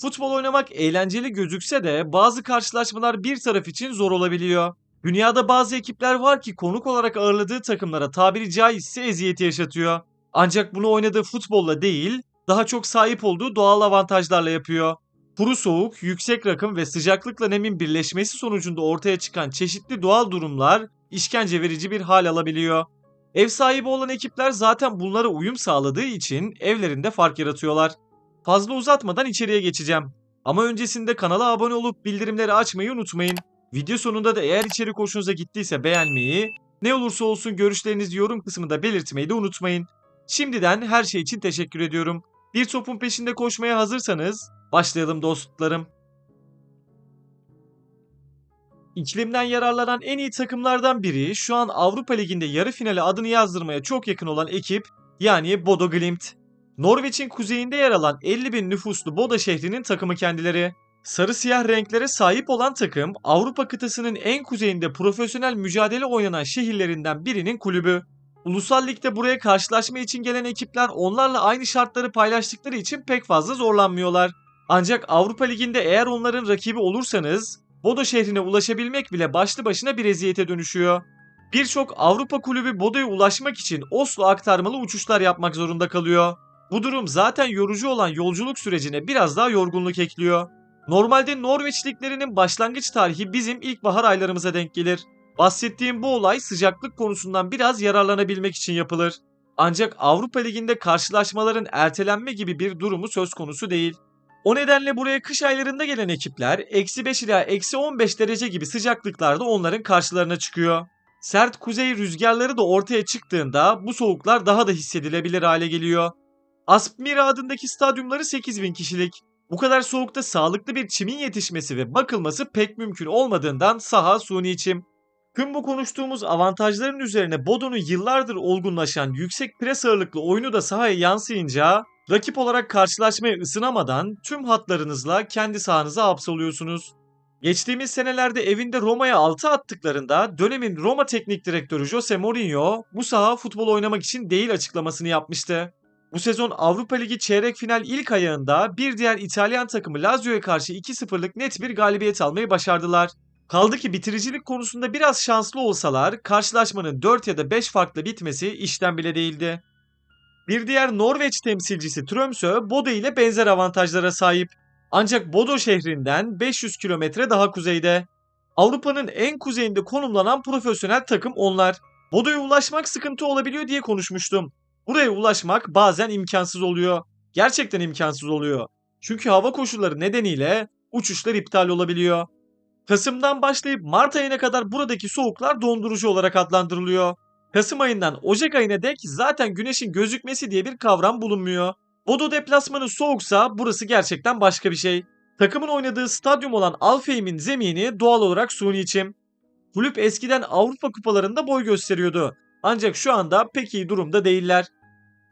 Futbol oynamak eğlenceli gözükse de bazı karşılaşmalar bir taraf için zor olabiliyor. Dünyada bazı ekipler var ki konuk olarak ağırladığı takımlara tabiri caizse eziyeti yaşatıyor. Ancak bunu oynadığı futbolla değil, daha çok sahip olduğu doğal avantajlarla yapıyor. Kuru soğuk, yüksek rakım ve sıcaklıkla nemin birleşmesi sonucunda ortaya çıkan çeşitli doğal durumlar işkence verici bir hal alabiliyor. Ev sahibi olan ekipler zaten bunlara uyum sağladığı için evlerinde fark yaratıyorlar. Fazla uzatmadan içeriye geçeceğim. Ama öncesinde kanala abone olup bildirimleri açmayı unutmayın. Video sonunda da eğer içerik hoşunuza gittiyse beğenmeyi, ne olursa olsun görüşlerinizi yorum kısmında belirtmeyi de unutmayın. Şimdiden her şey için teşekkür ediyorum. Bir topun peşinde koşmaya hazırsanız başlayalım dostlarım. İklimden yararlanan en iyi takımlardan biri şu an Avrupa Ligi'nde yarı finale adını yazdırmaya çok yakın olan ekip yani Bodo Glimt. Norveç'in kuzeyinde yer alan 50 bin nüfuslu Boda şehrinin takımı kendileri. Sarı siyah renklere sahip olan takım Avrupa kıtasının en kuzeyinde profesyonel mücadele oynanan şehirlerinden birinin kulübü. Ulusal Lig'de buraya karşılaşma için gelen ekipler onlarla aynı şartları paylaştıkları için pek fazla zorlanmıyorlar. Ancak Avrupa Ligi'nde eğer onların rakibi olursanız Bodo şehrine ulaşabilmek bile başlı başına bir eziyete dönüşüyor. Birçok Avrupa kulübü Bodo'ya ulaşmak için Oslo aktarmalı uçuşlar yapmak zorunda kalıyor. Bu durum zaten yorucu olan yolculuk sürecine biraz daha yorgunluk ekliyor. Normalde Norveç liglerinin başlangıç tarihi bizim ilkbahar aylarımıza denk gelir. Bahsettiğim bu olay sıcaklık konusundan biraz yararlanabilmek için yapılır. Ancak Avrupa Ligi'nde karşılaşmaların ertelenme gibi bir durumu söz konusu değil. O nedenle buraya kış aylarında gelen ekipler eksi 5 ila eksi 15 derece gibi sıcaklıklarda onların karşılarına çıkıyor. Sert kuzey rüzgarları da ortaya çıktığında bu soğuklar daha da hissedilebilir hale geliyor. Aspmira adındaki stadyumları 8000 kişilik. Bu kadar soğukta sağlıklı bir çimin yetişmesi ve bakılması pek mümkün olmadığından saha suni çim. Tüm bu konuştuğumuz avantajların üzerine Bodo'nun yıllardır olgunlaşan yüksek pres ağırlıklı oyunu da sahaya yansıyınca rakip olarak karşılaşmaya ısınamadan tüm hatlarınızla kendi sahanıza hapsoluyorsunuz. Geçtiğimiz senelerde evinde Roma'ya 6 attıklarında dönemin Roma teknik direktörü Jose Mourinho bu saha futbol oynamak için değil açıklamasını yapmıştı. Bu sezon Avrupa Ligi çeyrek final ilk ayağında bir diğer İtalyan takımı Lazio'ya karşı 2-0'lık net bir galibiyet almayı başardılar. Kaldı ki bitiricilik konusunda biraz şanslı olsalar karşılaşmanın 4 ya da 5 farklı bitmesi işten bile değildi. Bir diğer Norveç temsilcisi Tromsø, Bodo ile benzer avantajlara sahip. Ancak Bodo şehrinden 500 kilometre daha kuzeyde. Avrupa'nın en kuzeyinde konumlanan profesyonel takım onlar. Bodo'ya ulaşmak sıkıntı olabiliyor diye konuşmuştum. Buraya ulaşmak bazen imkansız oluyor. Gerçekten imkansız oluyor. Çünkü hava koşulları nedeniyle uçuşlar iptal olabiliyor. Kasım'dan başlayıp Mart ayına kadar buradaki soğuklar dondurucu olarak adlandırılıyor. Kasım ayından Ocak ayına dek zaten güneşin gözükmesi diye bir kavram bulunmuyor. Bodo deplasmanı soğuksa burası gerçekten başka bir şey. Takımın oynadığı stadyum olan Alfheim'in zemini doğal olarak suni çim. Kulüp eskiden Avrupa kupalarında boy gösteriyordu. Ancak şu anda pek iyi durumda değiller.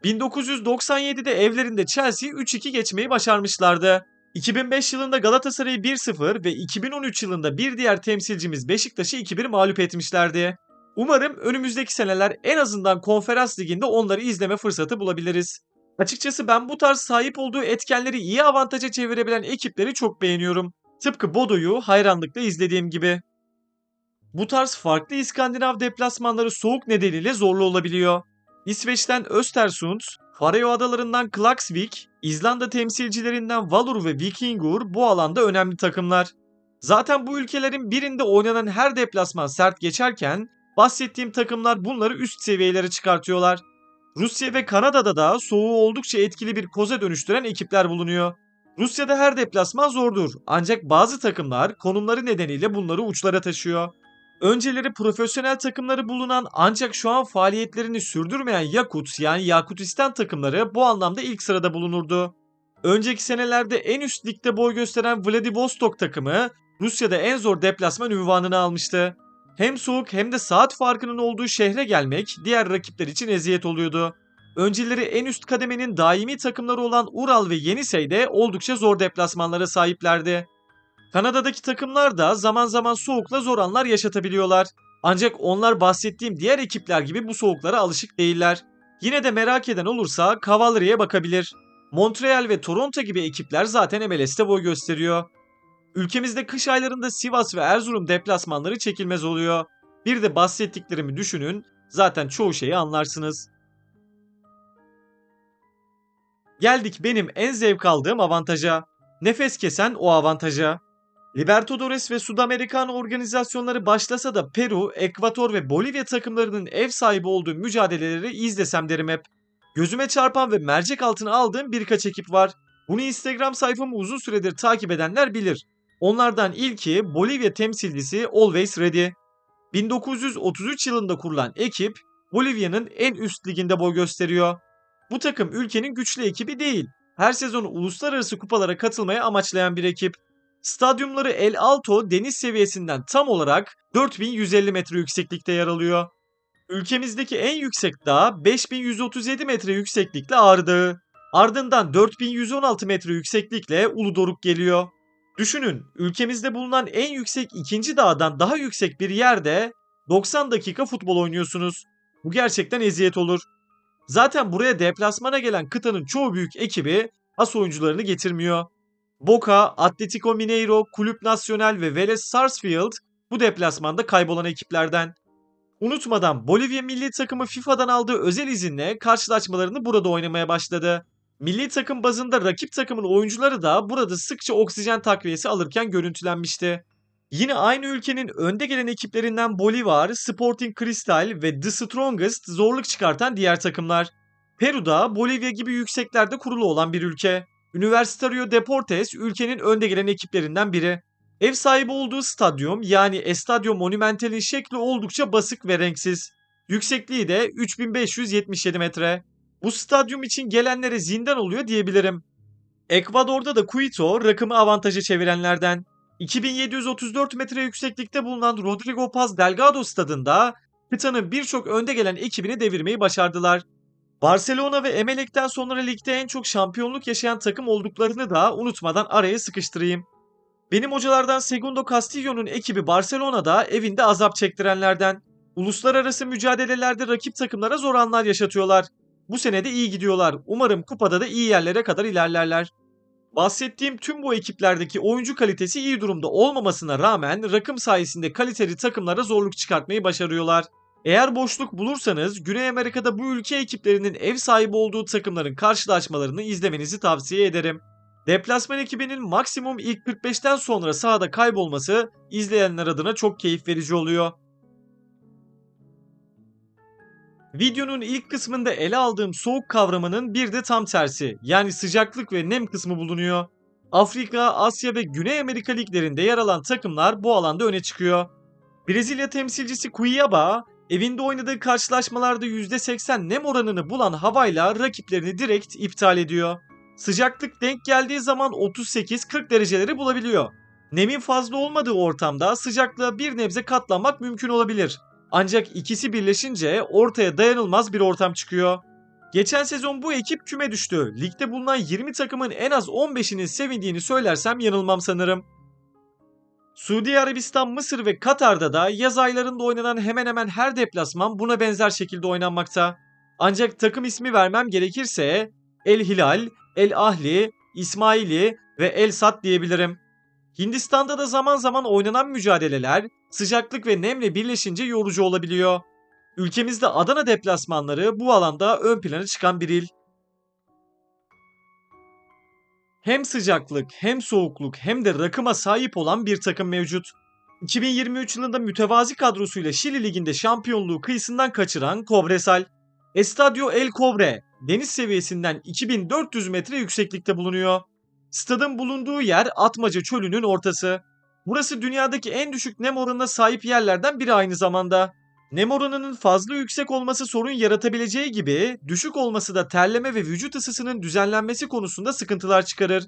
1997'de evlerinde Chelsea 3-2 geçmeyi başarmışlardı. 2005 yılında Galatasaray'ı 1-0 ve 2013 yılında bir diğer temsilcimiz Beşiktaş'ı 2-1 mağlup etmişlerdi. Umarım önümüzdeki seneler en azından konferans liginde onları izleme fırsatı bulabiliriz. Açıkçası ben bu tarz sahip olduğu etkenleri iyi avantaja çevirebilen ekipleri çok beğeniyorum. Tıpkı Bodo'yu hayranlıkla izlediğim gibi. Bu tarz farklı İskandinav deplasmanları soğuk nedeniyle zorlu olabiliyor. İsveç'ten Östersund, Faroe Adalarından Klaksvik, İzlanda temsilcilerinden Valur ve Vikingur bu alanda önemli takımlar. Zaten bu ülkelerin birinde oynanan her deplasman sert geçerken bahsettiğim takımlar bunları üst seviyelere çıkartıyorlar. Rusya ve Kanada'da da soğuğu oldukça etkili bir koza dönüştüren ekipler bulunuyor. Rusya'da her deplasman zordur ancak bazı takımlar konumları nedeniyle bunları uçlara taşıyor. Önceleri profesyonel takımları bulunan ancak şu an faaliyetlerini sürdürmeyen Yakut yani Yakutistan takımları bu anlamda ilk sırada bulunurdu. Önceki senelerde en üst ligde boy gösteren Vladivostok takımı Rusya'da en zor deplasman ünvanını almıştı. Hem soğuk hem de saat farkının olduğu şehre gelmek diğer rakipler için eziyet oluyordu. Önceleri en üst kademenin daimi takımları olan Ural ve Yenisey de oldukça zor deplasmanlara sahiplerdi. Kanada'daki takımlar da zaman zaman soğukla zor anlar yaşatabiliyorlar. Ancak onlar bahsettiğim diğer ekipler gibi bu soğuklara alışık değiller. Yine de merak eden olursa Cavalry'e bakabilir. Montreal ve Toronto gibi ekipler zaten MLS'te boy gösteriyor. Ülkemizde kış aylarında Sivas ve Erzurum deplasmanları çekilmez oluyor. Bir de bahsettiklerimi düşünün, zaten çoğu şeyi anlarsınız. Geldik benim en zevk aldığım avantaja. Nefes kesen o avantaja. Libertadores ve Sudamericano organizasyonları başlasa da Peru, Ekvator ve Bolivya takımlarının ev sahibi olduğu mücadeleleri izlesem derim hep. Gözüme çarpan ve mercek altına aldığım birkaç ekip var. Bunu Instagram sayfamı uzun süredir takip edenler bilir. Onlardan ilki Bolivya temsilcisi Always Ready. 1933 yılında kurulan ekip Bolivya'nın en üst liginde boy gösteriyor. Bu takım ülkenin güçlü ekibi değil. Her sezon uluslararası kupalara katılmaya amaçlayan bir ekip. Stadyumları El Alto deniz seviyesinden tam olarak 4150 metre yükseklikte yer alıyor. Ülkemizdeki en yüksek dağ 5137 metre yükseklikle Ağrı Dağı. Ardından 4116 metre yükseklikle Uludoruk geliyor. Düşünün ülkemizde bulunan en yüksek ikinci dağdan daha yüksek bir yerde 90 dakika futbol oynuyorsunuz. Bu gerçekten eziyet olur. Zaten buraya deplasmana gelen kıtanın çoğu büyük ekibi as oyuncularını getirmiyor. Boca, Atletico Mineiro, Kulüp Nacional ve Vélez Sarsfield bu deplasmanda kaybolan ekiplerden. Unutmadan Bolivya milli takımı FIFA'dan aldığı özel izinle karşılaşmalarını burada oynamaya başladı. Milli takım bazında rakip takımın oyuncuları da burada sıkça oksijen takviyesi alırken görüntülenmişti. Yine aynı ülkenin önde gelen ekiplerinden Bolivar, Sporting Cristal ve The Strongest zorluk çıkartan diğer takımlar. Peru'da Bolivya gibi yükseklerde kurulu olan bir ülke. Universitario Deportes ülkenin önde gelen ekiplerinden biri. Ev sahibi olduğu stadyum yani Estadio Monumental'in şekli oldukça basık ve renksiz. Yüksekliği de 3577 metre. Bu stadyum için gelenlere zindan oluyor diyebilirim. Ekvador'da da Quito rakımı avantaja çevirenlerden. 2734 metre yükseklikte bulunan Rodrigo Paz Delgado stadında kıtanın birçok önde gelen ekibini devirmeyi başardılar. Barcelona ve Emelek'ten sonra ligde en çok şampiyonluk yaşayan takım olduklarını da unutmadan araya sıkıştırayım. Benim hocalardan Segundo Castillo'nun ekibi Barcelona'da evinde azap çektirenlerden. Uluslararası mücadelelerde rakip takımlara zor anlar yaşatıyorlar. Bu sene de iyi gidiyorlar. Umarım kupada da iyi yerlere kadar ilerlerler. Bahsettiğim tüm bu ekiplerdeki oyuncu kalitesi iyi durumda olmamasına rağmen rakım sayesinde kaliteli takımlara zorluk çıkartmayı başarıyorlar. Eğer boşluk bulursanız Güney Amerika'da bu ülke ekiplerinin ev sahibi olduğu takımların karşılaşmalarını izlemenizi tavsiye ederim. Deplasman ekibinin maksimum ilk 45'ten sonra sahada kaybolması izleyenler adına çok keyif verici oluyor. Videonun ilk kısmında ele aldığım soğuk kavramının bir de tam tersi yani sıcaklık ve nem kısmı bulunuyor. Afrika, Asya ve Güney Amerika liglerinde yer alan takımlar bu alanda öne çıkıyor. Brezilya temsilcisi Cuiabá evinde oynadığı karşılaşmalarda %80 nem oranını bulan havayla rakiplerini direkt iptal ediyor. Sıcaklık denk geldiği zaman 38-40 dereceleri bulabiliyor. Nemin fazla olmadığı ortamda sıcaklığa bir nebze katlanmak mümkün olabilir. Ancak ikisi birleşince ortaya dayanılmaz bir ortam çıkıyor. Geçen sezon bu ekip küme düştü. Ligde bulunan 20 takımın en az 15'inin sevindiğini söylersem yanılmam sanırım. Suudi Arabistan, Mısır ve Katar'da da yaz aylarında oynanan hemen hemen her deplasman buna benzer şekilde oynanmakta. Ancak takım ismi vermem gerekirse El Hilal, El Ahli, İsmaili ve El Sad diyebilirim. Hindistan'da da zaman zaman oynanan mücadeleler sıcaklık ve nemle birleşince yorucu olabiliyor. Ülkemizde Adana deplasmanları bu alanda ön plana çıkan bir il. Hem sıcaklık hem soğukluk hem de rakıma sahip olan bir takım mevcut. 2023 yılında mütevazi kadrosuyla Şili Ligi'nde şampiyonluğu kıyısından kaçıran Cobresal. Estadio El Cobre deniz seviyesinden 2400 metre yükseklikte bulunuyor. Stadın bulunduğu yer Atmaca Çölü'nün ortası. Burası dünyadaki en düşük nem oranına sahip yerlerden biri aynı zamanda. Nem oranının fazla yüksek olması sorun yaratabileceği gibi düşük olması da terleme ve vücut ısısının düzenlenmesi konusunda sıkıntılar çıkarır.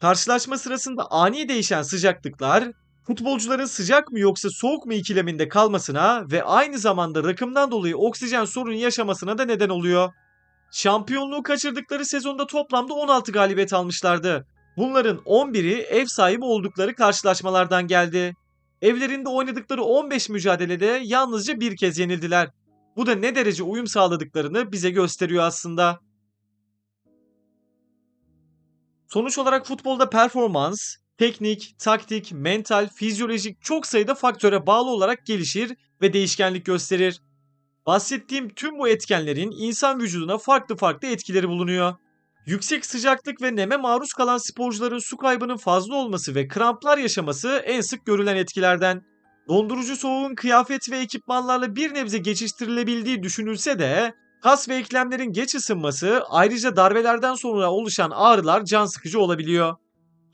Karşılaşma sırasında ani değişen sıcaklıklar futbolcuların sıcak mı yoksa soğuk mu ikileminde kalmasına ve aynı zamanda rakımdan dolayı oksijen sorunu yaşamasına da neden oluyor. Şampiyonluğu kaçırdıkları sezonda toplamda 16 galibiyet almışlardı. Bunların 11'i ev sahibi oldukları karşılaşmalardan geldi. Evlerinde oynadıkları 15 mücadelede yalnızca bir kez yenildiler. Bu da ne derece uyum sağladıklarını bize gösteriyor aslında. Sonuç olarak futbolda performans, teknik, taktik, mental, fizyolojik çok sayıda faktöre bağlı olarak gelişir ve değişkenlik gösterir. Bahsettiğim tüm bu etkenlerin insan vücuduna farklı farklı etkileri bulunuyor. Yüksek sıcaklık ve neme maruz kalan sporcuların su kaybının fazla olması ve kramplar yaşaması en sık görülen etkilerden. Dondurucu soğuğun kıyafet ve ekipmanlarla bir nebze geçiştirilebildiği düşünülse de kas ve eklemlerin geç ısınması ayrıca darbelerden sonra oluşan ağrılar can sıkıcı olabiliyor.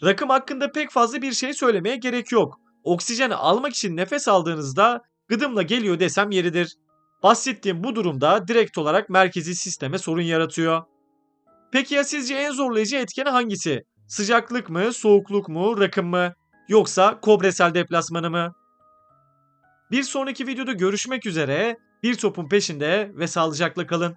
Rakım hakkında pek fazla bir şey söylemeye gerek yok. Oksijen almak için nefes aldığınızda gıdımla geliyor desem yeridir. Bahsettiğim bu durumda direkt olarak merkezi sisteme sorun yaratıyor. Peki ya sizce en zorlayıcı etken hangisi? Sıcaklık mı, soğukluk mu, rakım mı? Yoksa kobresel deplasmanı mı? Bir sonraki videoda görüşmek üzere. Bir topun peşinde ve sağlıcakla kalın.